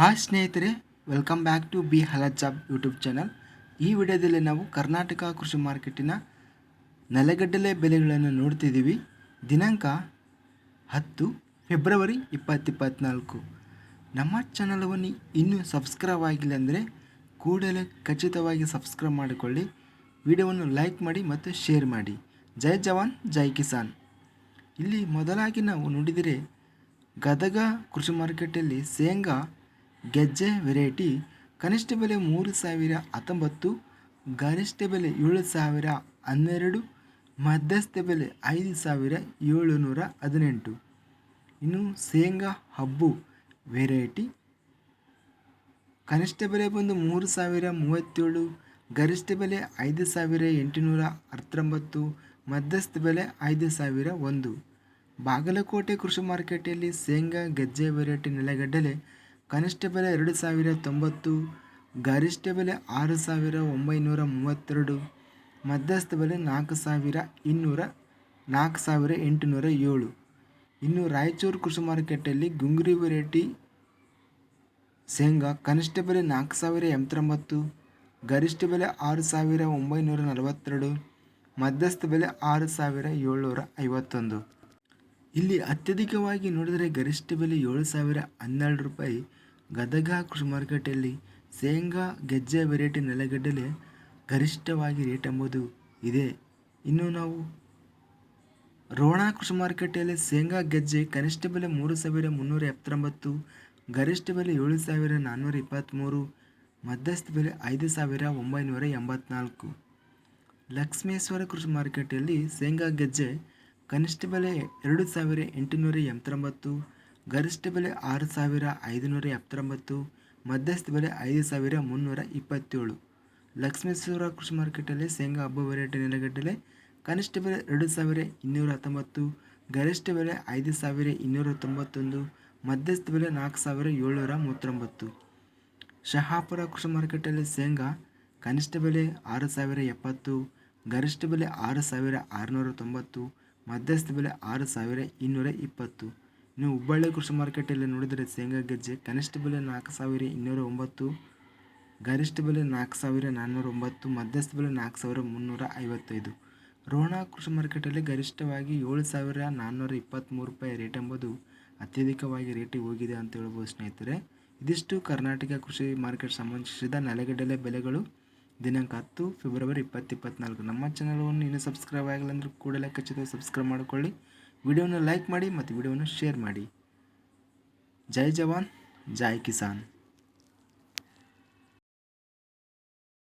Hi ಸ್ನೇಹಿತರೆ welcome back to B ಹಲತ್ job YouTube channel ಈ ವಿಡಿಯೋದಲ್ಲಿ ನಾವು ಕರ್ನಾಟಕ ಕೃಷಿ ಮಾರ್ಕೆಟಿನ ನೆಲೆಗಡ್ಡಲೆ ಬೆಲೆಗಳನ್ನು ನೋಡ್ತಿದ್ದೀವಿ. ದಿನಾಂಕ ಹತ್ತು ಫೆಬ್ರವರಿ ಇಪ್ಪತ್ತಿಪ್ಪತ್ನಾಲ್ಕು ನಮ್ಮ ಚಾನಲವನ್ನು ಇನ್ನೂ ಸಬ್ಸ್ಕ್ರೈಬ್ ಆಗಿಲ್ಲ ಅಂದರೆ ಕೂಡಲೇ ಖಚಿತವಾಗಿ ಸಬ್ಸ್ಕ್ರೈಬ್ ಮಾಡಿಕೊಳ್ಳಿ. ವಿಡಿಯೋವನ್ನು ಲೈಕ್ ಮಾಡಿ ಮತ್ತು ಶೇರ್ ಮಾಡಿ. ಜೈ ಜವಾನ್, ಜೈ ಕಿಸಾನ್. ಇಲ್ಲಿ ಮೊದಲಾಗಿ ನಾವು ನೋಡಿದರೆ ಗದಗ ಕೃಷಿ ಮಾರ್ಕೆಟಲ್ಲಿ ಶೇಂಗಾ ಗೆಜ್ಜೆ ವೆರೈಟಿ ಕನಿಷ್ಠ ಬೆಲೆ ಮೂರು ಸಾವಿರ ಹತ್ತೊಂಬತ್ತು, ಗರಿಷ್ಠ ಬೆಲೆ ಏಳು ಸಾವಿರ ಹನ್ನೆರಡು, ಮಧ್ಯಸ್ಥ ಬೆಲೆ ಐದು ಸಾವಿರ ಏಳುನೂರ ಹದಿನೆಂಟು. ಇನ್ನು ಶೇಂಗಾ ಹಬ್ಬು ವೆರೈಟಿ ಕನಿಷ್ಠ ಬೆಲೆ ಬಂದು ಮೂರು ಸಾವಿರ ಮೂವತ್ತೇಳು, ಗರಿಷ್ಠ ಬೆಲೆ ಐದು ಸಾವಿರ ಎಂಟುನೂರ ಹತ್ತೊಂಬತ್ತು, ಮಧ್ಯಸ್ಥ ಬೆಲೆ ಐದು ಸಾವಿರ ಒಂದು. ಬಾಗಲಕೋಟೆ ಕೃಷಿ ಮಾರ್ಕೆಟಲ್ಲಿ ಶೇಂಗಾ ಗೆಜ್ಜೆ ವೆರೈಟಿ ನೆಲಗಡ್ಡಲೆ ಕನಿಷ್ಠ ಬೆಲೆ ಎರಡು ಸಾವಿರ ತೊಂಬತ್ತು, ಗರಿಷ್ಠ ಬೆಲೆ ಆರು ಸಾವಿರ ಒಂಬೈನೂರ ಮೂವತ್ತೆರಡು, ಮಧ್ಯಸ್ಥ ಬೆಲೆ ನಾಲ್ಕು ಸಾವಿರ ಇನ್ನೂರ ನಾಲ್ಕು ಸಾವಿರ ಎಂಟುನೂರ ಏಳು. ಇನ್ನು ರಾಯಚೂರು ಕೃಷಿ ಮಾರುಕಟ್ಟೆಯಲ್ಲಿ ಗುಂಗ್ರಿ ವೆರೈಟಿ ಶೇಂಗಾ ಕನಿಷ್ಠ ಬೆಲೆ ನಾಲ್ಕು ಸಾವಿರ ಎಂಬತ್ತೊಂಬತ್ತು, ಗರಿಷ್ಠ ಬೆಲೆ ಆರು ಸಾವಿರ ಒಂಬೈನೂರ ನಲವತ್ತೆರಡು, ಮಧ್ಯಸ್ಥ ಬೆಲೆ ಆರು ಸಾವಿರ ಏಳ್ನೂರ ಐವತ್ತೊಂದು. ಇಲ್ಲಿ ಅತ್ಯಧಿಕವಾಗಿ ನೋಡಿದರೆ ಗರಿಷ್ಠ ಬೆಲೆ ಏಳು ಸಾವಿರ ಹನ್ನೆರಡು ರೂಪಾಯಿ. ಗದಗ ಕೃಷಿ ಮಾರುಕಟ್ಟೆಯಲ್ಲಿ ಶೇಂಗಾ, ಗೆಜ್ಜೆ ವೆರೈಟಿ ನೆಲಗಡಲೆ ಗರಿಷ್ಠವಾಗಿ ರೇಟ್ ಎಂಬುದು ಇದೆ. ಇನ್ನು ನಾವು ರೋಣ ಕೃಷಿ ಮಾರುಕಟ್ಟೆಯಲ್ಲಿ ಶೇಂಗಾ, ಗೆಜ್ಜೆ ಕನಿಷ್ಠ ಬೆಲೆ ಮೂರು ಸಾವಿರ ಮುನ್ನೂರ ಎಪ್ಪತ್ತೊಂಬತ್ತು, ಗರಿಷ್ಠ ಬೆಲೆ ಏಳು ಸಾವಿರ ನಾನ್ನೂರ ಇಪ್ಪತ್ತ್ಮೂರು ಮಧ್ಯಸ್ಥ ಬೆಲೆ ಐದು ಸಾವಿರ ಒಂಬೈನೂರ ಎಂಬತ್ನಾಲ್ಕು. ಲಕ್ಷ್ಮೇಶ್ವರ ಕೃಷಿ ಮಾರುಕಟ್ಟೆಯಲ್ಲಿ ಶೇಂಗಾ, ಗೆಜ್ಜೆ ಕನಿಷ್ಠ ಬೆಲೆ ಎರಡು ಸಾವಿರ ಎಂಟುನೂರ ಎಂಬತ್ತೊಂಬತ್ತು ಗರಿಷ್ಠ ಬೆಲೆ ಆರು ಸಾವಿರ ಐದುನೂರ ಎಪ್ಪತ್ತೊಂಬತ್ತು, ಮಧ್ಯಸ್ಥ ಬೆಲೆ ಐದು ಸಾವಿರ ಮುನ್ನೂರ ಇಪ್ಪತ್ತೇಳು. ಲಕ್ಷ್ಮೇಶ್ವರ ಕೃಷಿ ಮಾರ್ಕೆಟಲ್ಲಿ ಶೇಂಗಾ ಹಬ್ಬ ವೆರೈಟಿ ನೆಲಗಟ್ಟಲೆ ಕನಿಷ್ಠ ಬೆಲೆ ಎರಡು ಸಾವಿರ ಇನ್ನೂರ ಹತ್ತೊಂಬತ್ತು, ಗರಿಷ್ಠ ಬೆಲೆ ಐದು ಸಾವಿರ ಇನ್ನೂರ ತೊಂಬತ್ತೊಂದು, ಮಧ್ಯಸ್ಥ ಬೆಲೆ ನಾಲ್ಕು ಸಾವಿರ ಏಳ್ನೂರ ಮೂವತ್ತೊಂಬತ್ತು. ಶಹಾಪುರ ಕೃಷಿ ಮಾರ್ಕೆಟಲ್ಲಿ ಶೇಂಗಾ ಕನಿಷ್ಠ ಬೆಲೆ ಆರು ಸಾವಿರ ಎಪ್ಪತ್ತು, ಗರಿಷ್ಠ ಬೆಲೆ ಆರು ಸಾವಿರ ಆರುನೂರ ತೊಂಬತ್ತು ಮಧ್ಯಸ್ಥ ಬೆಲೆ ಆರು ಸಾವಿರ ಇನ್ನೂರ ಇಪ್ಪತ್ತು. ಇನ್ನು ಹುಬ್ಬಳ್ಳಿ ಕೃಷಿ ಮಾರ್ಕೆಟಲ್ಲಿ ನೋಡಿದರೆ ಶೇಂಗಾ ಗೆಜ್ಜೆ ಕನಿಷ್ಠ ಬೆಲೆ ನಾಲ್ಕು ಸಾವಿರ ಇನ್ನೂರ ಒಂಬತ್ತು, ಗರಿಷ್ಠ ಬೆಲೆ ನಾಲ್ಕು ಸಾವಿರ ನಾನ್ನೂರ ಒಂಬತ್ತು, ಮಧ್ಯಸ್ಥ ಬೆಲೆ ನಾಲ್ಕು ಸಾವಿರ ಮುನ್ನೂರ ಐವತ್ತೈದು. ರೋಣ ಕೃಷಿ ಮಾರ್ಕೆಟಲ್ಲಿ ಗರಿಷ್ಠವಾಗಿ ಏಳು ಸಾವಿರ ನಾನ್ನೂರ ಇಪ್ಪತ್ತ್ಮೂರು ರೂಪಾಯಿ ರೇಟ್ ಎಂಬುದು ಅತ್ಯಧಿಕವಾಗಿ ರೇಟಿಗೆ ಹೋಗಿದೆ ಅಂತ ಹೇಳ್ಬೋದು ಸ್ನೇಹಿತರೆ. ಇದಿಷ್ಟು ಕರ್ನಾಟಕ ಕೃಷಿ ಮಾರ್ಕೆಟ್ ಸಂಬಂಧಿಸಿದ ನೆಲಗಡಲೆ ಬೆಲೆಗಳು. ದಿನಾಂಕ ಹತ್ತು ಫೆಬ್ರವರಿ ಇಪ್ಪತ್ತು ಇಪ್ಪತ್ತಿಪ್ಪತ್ನಾಲ್ಕು. ನಮ್ಮ ಚಾನಲನ್ನು ಇನ್ನೂ ಸಬ್ಸ್ಕ್ರೈಬ್ ಆಗಿಲ್ಲ ಅಂದರೆ ಕೂಡಲೇ ಖಚಿತ ಸಬ್ಸ್ಕ್ರೈಬ್ ಮಾಡಿಕೊಳ್ಳಿ. ವಿಡಿಯೋನ ಲೈಕ್ ಮಾಡಿ ಮತ್ತು ವಿಡಿಯೋನ ಶೇರ್ ಮಾಡಿ. ಜೈ ಜವಾನ್, ಜೈ ಕಿಸಾನ್.